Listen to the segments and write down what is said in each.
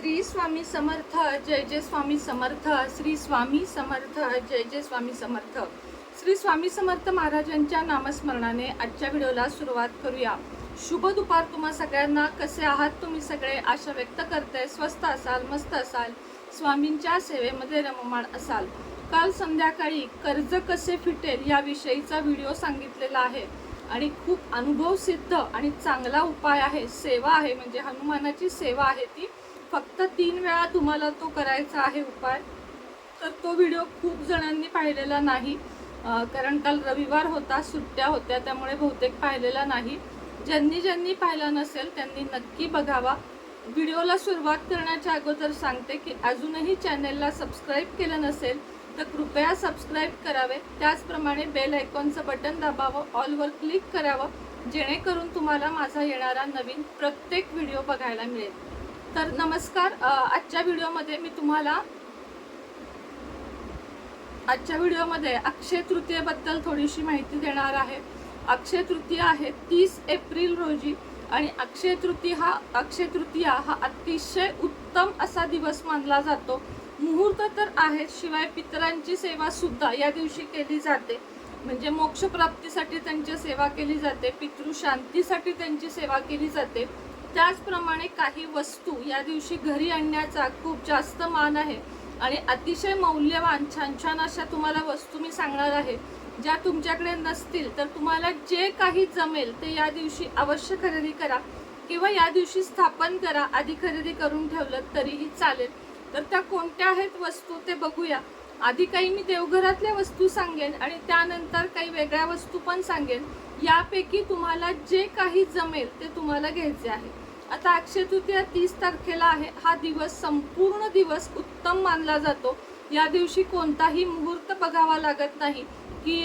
श्री स्वामी समर्थ जय जय स्वामी समर्थ श्री स्वामी समर्थ जय जय स्वामी समर्थ. श्री स्वामी समर्थ महाराजांच्या नामस्मरणाने आजच्या व्हिडिओला सुरुवात करूया. शुभ दुपार तुम्हा सगळ्यांना. कसे आहात तुम्ही सगळे? आशा व्यक्त करते. स्वस्त असाल मस्त असाल. स्वामींच्या सेवेमध्ये रममाण असाल. काल संध्याकाळी कर्ज कसे फिटेल याविषयीचा व्हिडिओ सांगितलेला आहे. आणि खूप अनुभव सिद्ध आणि चांगला उपाय आहे सेवा आहे. म्हणजे हनुमानाची सेवा आहे ती. फक्त तीन वेळा तुम्हाला तो करायचा आहे उपाय. तर तो व्हिडिओ खूप जणांनी पाहिलेला नाही. कारण काल रविवार होता सुट्ट्या होत्या त्यामुळे बहुतेक पाहिलेला नाही. ज्यांनी ज्यांनी पाहिला नसेल त्यांनी नक्की बघावा. व्हिडिओला सुरुवात करण्याच्या अगोदर सांगते की अजूनही चॅनेलला सबस्क्राईब केलं नसेल तर कृपया सबस्क्राईब करावे. त्याचप्रमाणे बेल आयकॉनचं बटन दाबावं ऑलवर क्लिक करावं जेणेकरून तुम्हाला माझा येणारा नवीन प्रत्येक व्हिडिओ बघायला मिळेल. तर नमस्कार आजच्या व्हिडिओमध्ये मी तुम्हाला आजच्या व्हिडिओमध्ये अक्षय तृतीयेबद्दल थोडीशी माहिती देणार आहे. अक्षय तृतीया आहे तीस एप्रिल रोजी आणि अक्षय तृतीय हा अक्षय तृतीया हा अतिशय उत्तम असा दिवस मानला जातो. मुहूर्त तर आहे शिवाय पितरांची सेवा सुद्धा या दिवशी केली जाते. म्हणजे मोक्षप्राप्तीसाठी त्यांची सेवा केली जाते पितृशांतीसाठी त्यांची सेवा केली जाते. त्याचप्रमाणे काही वस्तू या दिवशी घरी आणण्याचा खूप जास्त मान आहे. आणि अतिशय मौल्यवान छान छान अशा तुम्हाला वस्तू मी सांगणार आहे ज्या तुमच्याकडे नसतील तर तुम्हाला जे काही जमेल ते या दिवशी अवश्य खरेदी करा किंवा या दिवशी स्थापन करा आधी खरेदी करून ठेवलं तरीही चालेल. तर त्या कोणत्या आहेत वस्तू ते बघूया. आधी काही मी देवघरातल्या वस्तू सांगेन आणि त्यानंतर काही वेगळ्या वस्तू पण सांगेन. यापैकी तुम्हाला जे काही जमेल ते तुम्हाला घ्यायचे आहे. आता अक्षय तृतीया तीस तारखेला आहे. हा दिवस संपूर्ण दिवस उत्तम मानला जातो. या दिवशी कोणताही मुहूर्त बघावा लागत नाही की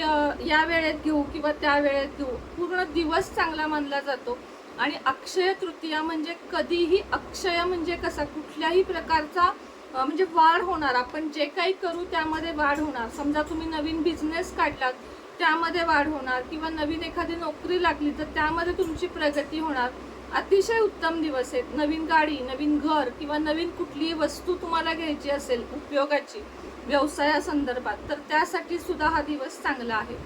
या वेळेत घेऊ किंवा त्या वेळेत घेऊ. पूर्ण दिवस चांगला मानला जातो. आणि अक्षय तृतीया म्हणजे कधीही अक्षय म्हणजे कसा? कुठल्याही प्रकारचा म्हणजे वाढ होणार. आपण जे काही करू त्यामध्ये वाढ होणार. समजा तुम्ही नवीन बिझनेस काढलात त्यामध्ये वाढ होणार किंवा नवीन एखादी नोकरी लागली तर त्यामध्ये तुमची प्रगती होणार. अतिशय उत्तम दिवस आहेत. नवीन गाडी नवीन घर किंवा नवीन कुठलीही वस्तू तुम्हाला घ्यायची असेल उपयोगाची व्यवसायासंदर्भात तर त्यासाठी सुद्धा हा दिवस चांगला आहे.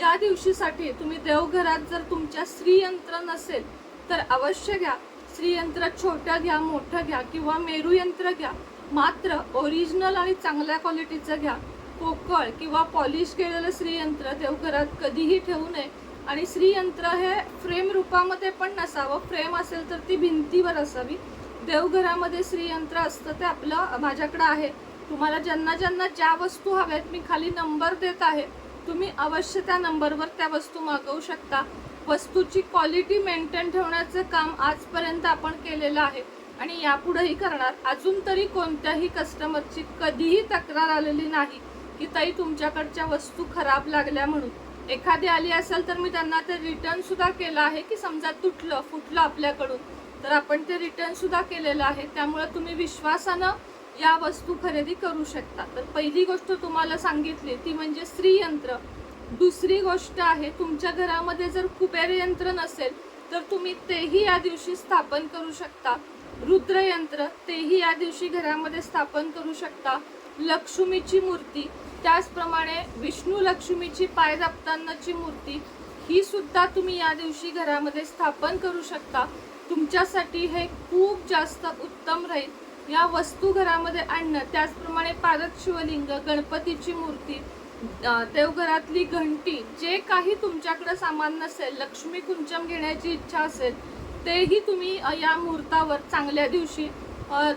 या दिवशीसाठी तुम्ही देवघरात जर तुमच्या स्त्रीयंत्र नसेल तर अवश्य घ्या. स्त्रीयंत्र छोटं घ्या मोठं घ्या किंवा मेरू यंत्र घ्या. मात्र ओरिजिनल आणि चांगल्या क्वालिटीचं घ्या. पोकळ किंवा पॉलिश केलेलं श्रीयंत्र देवघरात कधीही ठेवू नये. आणि श्रीयंत्र हे फ्रेम रूपामध्ये पण नसावं. फ्रेम असेल तर ती भिंतीवर असावी. देवघरामध्ये श्रीयंत्र असतं ते आपलं माझ्याकडं आहे. तुम्हाला ज्यांना ज्यांना ज्या वस्तू हव्यात मी खाली नंबर देत आहे. तुम्ही अवश्य त्या नंबरवर त्या वस्तू मागवू शकता. वस्तूची क्वालिटी मेंटेन ठेवण्याचं काम आजपर्यंत आपण केलेलं आहे. आणि यापुढेही करणार. अजून तरी कोणत्याही कस्टमरची कधीही तक्रार आलेली नाही. की ताई तुमच्याकडच्या वस्तू खराब लागल्या म्हणून. एखादी आली असेल तर मी त्यांना ते रिटर्न सुद्धा केलं आहे की समजा तुटलं फुटलं आपल्याकडून. तर आपण ते रिटर्न सुद्धा केलेलं आहे. त्यामुळे तुम्ही विश्वासानं या वस्तू खरेदी करू शकता. तर पहिली गोष्ट तुम्हाला सांगितली ती म्हणजे स्त्रीयंत्र दुसरी गोष्ट आहे तुमच्या घरामध्ये जर कुबेर यंत्र नसेल तर तुम्ही तेही या दिवशी स्थापन करू शकता. रुद्रयंत्र तेही या दिवशी घरामध्ये स्थापन करू शकता. लक्ष्मीची मूर्ती त्याचप्रमाणे विष्णू लक्ष्मीची पाय दाबतानाची मूर्ती ही सुद्धा तुम्ही या दिवशी घरामध्ये स्थापन करू शकता. तुमच्यासाठी हे खूप जास्त उत्तम राहील. या वस्तू घरामध्ये आणणं त्याचप्रमाणे पारद शिवलिंग गणपतीची मूर्ती देवघरातली घंटी जे काही तुमच्याकडं सामान नसेल लक्ष्मी कुंचम घेण्याची इच्छा असेल तेही तुम्ही या मुहूर्तावर चांगल्या दिवशी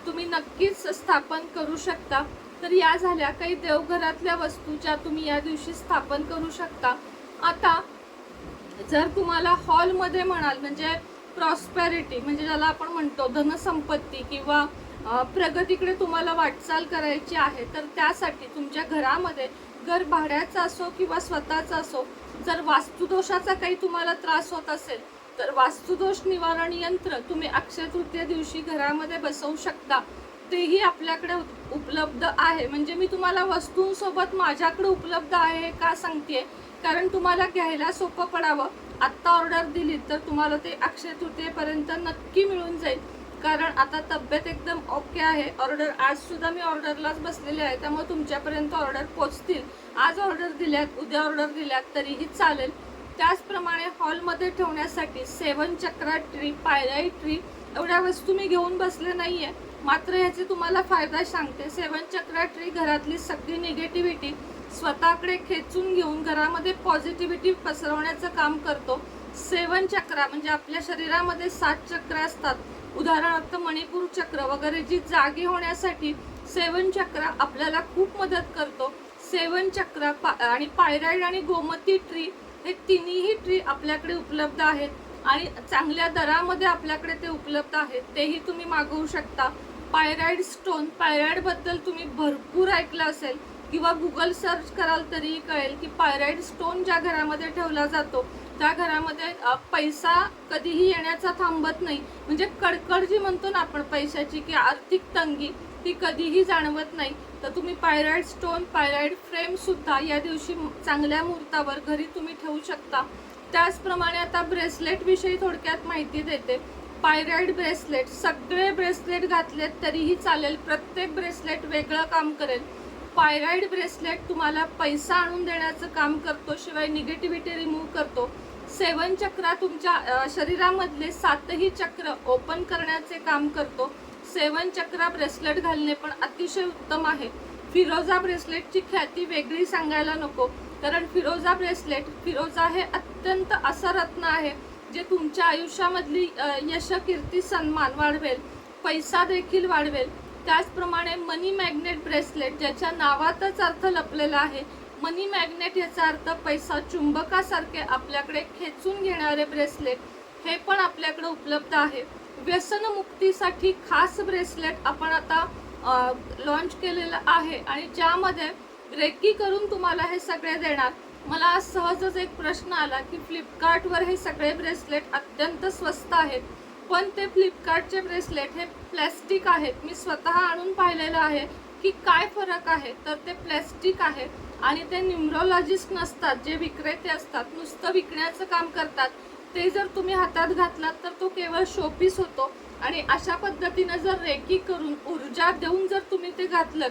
तुम्ही नक्कीच स्थापन करू शकता. तर या झाल्या काही देवघरातल्या वस्तू ज्या तुम्ही या दिवशी स्थापन करू शकता. आता जर तुम्हाला हॉलमध्ये म्हणाल म्हणजे प्रॉस्पॅरिटी म्हणजे ज्याला आपण म्हणतो धनसंपत्ती किंवा प्रगतीकडे तुम्हाला वाटचाल करायची आहे तर त्यासाठी तुमच्या घरामध्ये घर भाड्याचं असो किंवा स्वतःचं असो जर वास्तुदोषाचा काही तुम्हाला त्रास होत असेल तर वास्तुदोष निवारण यंत्र तुम्ही अक्षय तृतीय दिवशी घरामध्ये बसवू शकता. तेही आपल्याकडे उपलब्ध आहे. म्हणजे मी तुम्हाला वस्तूंसोबत माझ्याकडे उपलब्ध आहे हे का सांगते कारण तुम्हाला घ्यायला सोपं पडावं. आत्ता ऑर्डर दिली तर तुम्हाला ते अक्षय तृतीयेपर्यंत नक्की मिळून जाईल. कारण आता तब्येत एकदम ओके आहे. ऑर्डर आजसुद्धा मी ऑर्डरलाच बसलेले आहे. त्यामुळे तुमच्यापर्यंत ऑर्डर पोचतील आज ऑर्डर दिल्यात उद्या ऑर्डर दिल्यात तरीही चालेल. त्याचप्रमाणे हॉलमध्ये ठेवण्यासाठी सेवन चक्रा ट्री पायराई ट्री एवढ्या वस्तू मी घेऊन बसले नाही आहे मात्र याचे तुम्हाला फायदा सांगते. सेवन चक्रा ट्री घरातली सगळी निगेटिव्हिटी स्वतःकडे खेचून घेऊन घरामध्ये पॉझिटिव्हिटी पसरवण्याचं काम करतो. सेवन चक्रा म्हणजे आपल्या शरीरामध्ये सात चक्र असतात. उदाहरणार्थ मणिपूर चक्र वगैरे जी जागी होण्यासाठी सेवन चक्र आपल्याला खूप मदत करतो. सेवन चक्र पा- आणि पायराईड आणि गोमती ट्री हे तिन्हीही ट्री आपल्याकडे उपलब्ध आहेत. आणि चांगल्या दरामध्ये आपल्याकडे ते उपलब्ध आहेत तेही तुम्ही मागवू शकता. पायराईड स्टोन पायराईडबद्दल तुम्ही भरपूर ऐकलं असेल किंवा गुगल सर्च कराल तरीही कळेल की पायराईड स्टोन ज्या घरामध्ये ठेवला जातो त्या घरामध्ये पैसा कधीही येण्याचा थांबत नाही. म्हणजे कडकड जी म्हणतो ना आपण पैशाची की आर्थिक तंगी ती कधीही जाणवत नाही. तर तुम्ही पायराईड स्टोन पायराईड फ्रेमसुद्धा या दिवशी चांगल्या मुहूर्तावर घरी तुम्ही ठेवू शकता. त्याचप्रमाणे आता ब्रेसलेटविषयी थोडक्यात माहिती देते. पायराईड ब्रेसलेट सगळे ब्रेसलेट घातलेत तरीही चालेल प्रत्येक ब्रेसलेट वेगळं काम करेल. पायराईड ब्रेसलेट तुम्हाला पैसा आणून देण्याचं काम करतो शिवाय निगेटिव्हिटी रिमूव्ह करतो. सेवन चक्रा तुमच्या शरीरामधले सातही चक्र ओपन करण्याचे काम करतो. सेवन चक्रा ब्रेसलेट घालणे पण अतिशय उत्तम आहे. फिरोजा ब्रेसलेटची ख्याती वेगळी सांगायला नको. कारण फिरोजा ब्रेसलेट फिरोजा हे अत्यंत असं रत्न आहे जे तुमच्या आयुष्यामधली यशकीर्ती कीर्ती सन्मान वाढवेल पैसा देखील वाढवेल. त्याचप्रमाणे मनी मॅग्नेट ब्रेसलेट ज्याच्या नावातच अर्थ लपलेला आहे. मनी मॅग्नेट याचा अर्थ पैसा चुंबकासारखे आपल्याकडे खेचून घेणारे ब्रेसलेट हे पण आपल्याकडे उपलब्ध आहे. व्यसनमुक्तीसाठी खास ब्रेसलेट आपण आता लॉन्च केलेलं आहे आणि ज्यामध्ये रेकी करून तुम्हाला हे सगळे देणार. मला आज सहजच एक प्रश्न आला की फ्लिपकार्टवर हे सगळे ब्रेसलेट अत्यंत स्वस्त आहेत. पण ते फ्लिपकार्टचे ब्रेसलेट हे प्लॅस्टिक आहेत. मी स्वतः आणून पाहिलेलं आहे की काय फरक आहे? तर ते प्लॅस्टिक आहे आणि ते न्यूमरोलॉजिस्ट नसतात जे विक्रेते असतात. नुसतं विकण्याचं काम करतात. ते जर तुम्ही हातात घातलात तर तो केवळ शोपीस होतो. आणि अशा पद्धतीनं जर रेकी करून ऊर्जा देऊन जर तुम्ही ते घातलं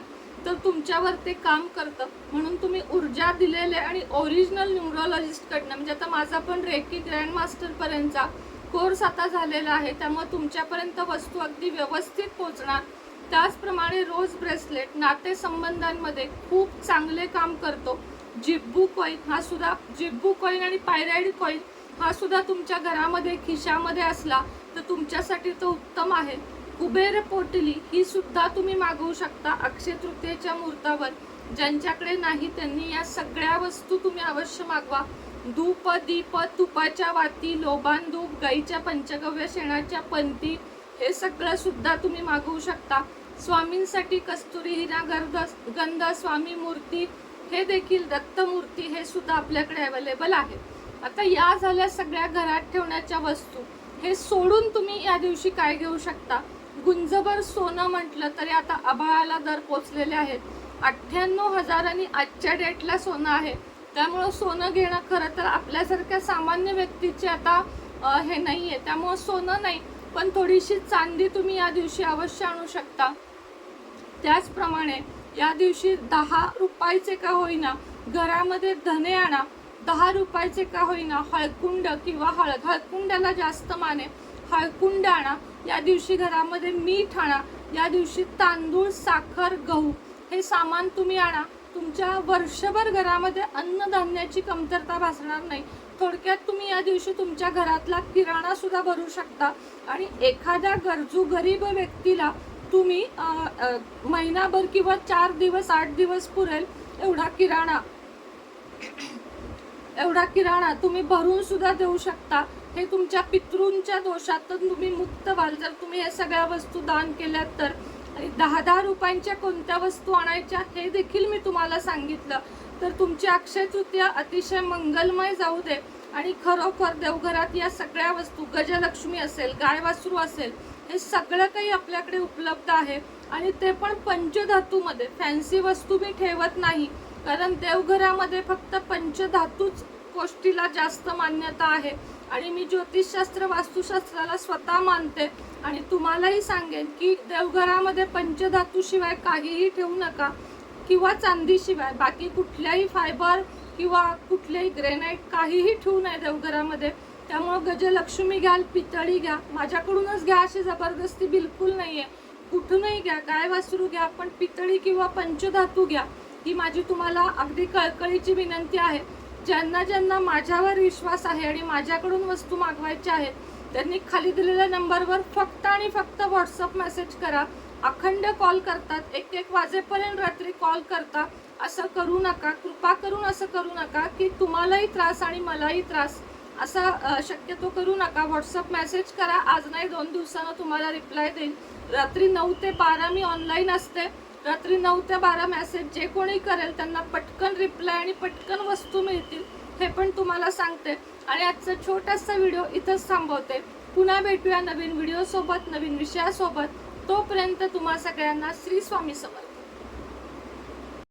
तर तुमच्यावर ते काम करतं. म्हणून तुम्ही ऊर्जा दिलेले आणि ओरिजिनल न्यूरोलॉजिस्टकडनं म्हणजे आता माझा पण रेकी ग्रँडमास्टरपर्यंतचा कोर्स आता झालेला आहे त्यामुळे तुमच्यापर्यंत वस्तू अगदी व्यवस्थित पोहोचणार. त्याचप्रमाणे रोज ब्रेसलेट नातेसंबंधांमध्ये खूप चांगले काम करतो. जिब्बू कॉईन हा सुद्धा जिब्बू कॉईन आणि पायराईड कॉईन हा सुद्धा तुमच्या घरामध्ये खिशामध्ये असला तर तुमच्यासाठी तो उत्तम आहे. कुबेर पोटली ही सुद्धा तुम्ही मागवू शकता. अक्षय तृतीयेच्या मुहूर्तावर. ज्यांच्याकडे नाही त्यांनी या सगळ्या वस्तू तुम्ही अवश्य मागवा. धूप दीप तुपाच्या वाती लोबान धूप गाईच्या पंचगव्य शेणाच्या पंती हे सगळं सुद्धा तुम्ही मागवू शकता. स्वामींसाठी कस्तुरी हिरा गर्द गंध स्वामी मूर्ती हे देखील दत्तमूर्ती हे सुद्धा आपल्याकडे अवेलेबल आहे आता या झाल्या सगळ्या घरात ठेवण्याच्या वस्तू. हे सोडून तुम्ही या दिवशी काय घेऊ शकता? गुंजभर सोनं म्हटलं तरी आता आभाळाला दर पोचलेले आहेत. अठ्ठ्याण्णव हजारांनी आजच्या डेटला सोनं आहे. त्यामुळं सोनं घेणं खरं तर आपल्यासारख्या सामान्य व्यक्तीचे आता हे नाही आहे त्यामुळं सोनं नाही पण थोडीशी चांदी तुम्ही या दिवशी अवश्य आणू शकता. त्याचप्रमाणे या दिवशी दहा रुपयाचे का होईना घरामध्ये धने आणा दहा रुपयाचे का होईना हळकुंड किंवा हळद. हळकुंडाला जास्त माने हळकुंड आणा या दिवशी घरामध्ये मीठ आणा. या दिवशी तांदूळ साखर गहू हे सामान तुम्ही आणा. तुमच्या वर्षभर घरामध्ये अन्नधान्याची कमतरता भासणार नाही. थोडक्यात तुम्ही या दिवशी तुमच्या घरातला किराणा सुद्धा भरू शकता. आणि एखाद्या गरजू गरीब व्यक्तीला तुम्ही महिनाभर किंवा चार दिवस आठ दिवस पुरेल एवढा किराणा. एवढा किराणा तुम्ही भरून सुद्धा देऊ शकता. हे तुमच्या पितृंच्या दोषातून तुम्ही मुक्त व्हाल. जर तुम्ही या सगळ्या वस्तू दान केल्यात तर. आणि दहा दहा रुपयांच्या कोणत्या वस्तू आणायच्या हे देखील मी तुम्हाला सांगितलं. तर तुमची अक्षय तृतीया अतिशय मंगलमय जाऊ दे. आणि खरोखर देवघरात या सगळ्या वस्तू गजलक्ष्मी असेल गाय वासरू असेल हे सगळं काही आपल्याकडे उपलब्ध आहे. आणि ते पण पंचधातूमध्ये. फॅन्सी वस्तू मी ठेवत नाही. कारण देवघरामध्ये फक्त पंचधातूच गोष्टीला जास्त मान्यता आहे. आणि मी ज्योतिषशास्त्र वास्तुशास्त्राला स्वतः मानते. आणि तुम्हालाही सांगेन की देवघरामध्ये पंचधातूशिवाय काहीही ठेवू नका किंवा चांदीशिवाय बाकी कुठल्याही फायबर किंवा कुठलेही ग्रेनाईट काहीही ठेवू नये देवघरामध्ये. त्यामुळं गजलक्ष्मी घ्याल पितळी घ्या. माझ्याकडूनच घ्या अशी जबरदस्ती बिलकुल नाही आहे कुठूनही घ्या गाय वासरू घ्या पण पितळी किंवा पंचधातू घ्या. ही माझी तुम्हाला अगदी कळकळीची विनंती आहे. ज्यांना ज्यांना माझ्यावर विश्वास आहे आणि माझ्याकडून वस्तू मागवायच्या आहेत त्यांनी खाली दिलेल्या नंबरवर फक्त आणि फक्त व्हॉट्सअप मेसेज करा. अखंड कॉल करतात एक एक वाजेपर्यंत रात्री कॉल करता. असं करू नका कृपा करून असं करू नका की तुम्हालाही त्रास आणि मलाही त्रास. असा शक्यतो करू नका. व्हॉट्सअप मेसेज करा. आज नाही दोन दिवसानं तुम्हाला रिप्लाय देईन. रात्री नऊ ते बारा मी ऑनलाईन असते. रात्री नऊ ते बारा मेसेज जे कोणी करेल त्यांना पटकन रिप्लाय आणि पटकन वस्तू मिळतील हे पण तुम्हाला सांगते. आणि आजचा छोटासा व्हिडिओ इथंच थांबवते. पुन्हा भेटूया नवीन व्हिडिओसोबत नवीन विषयासोबत. तोपर्यंत तुम्हा सगळ्यांना श्री स्वामी समर्थ.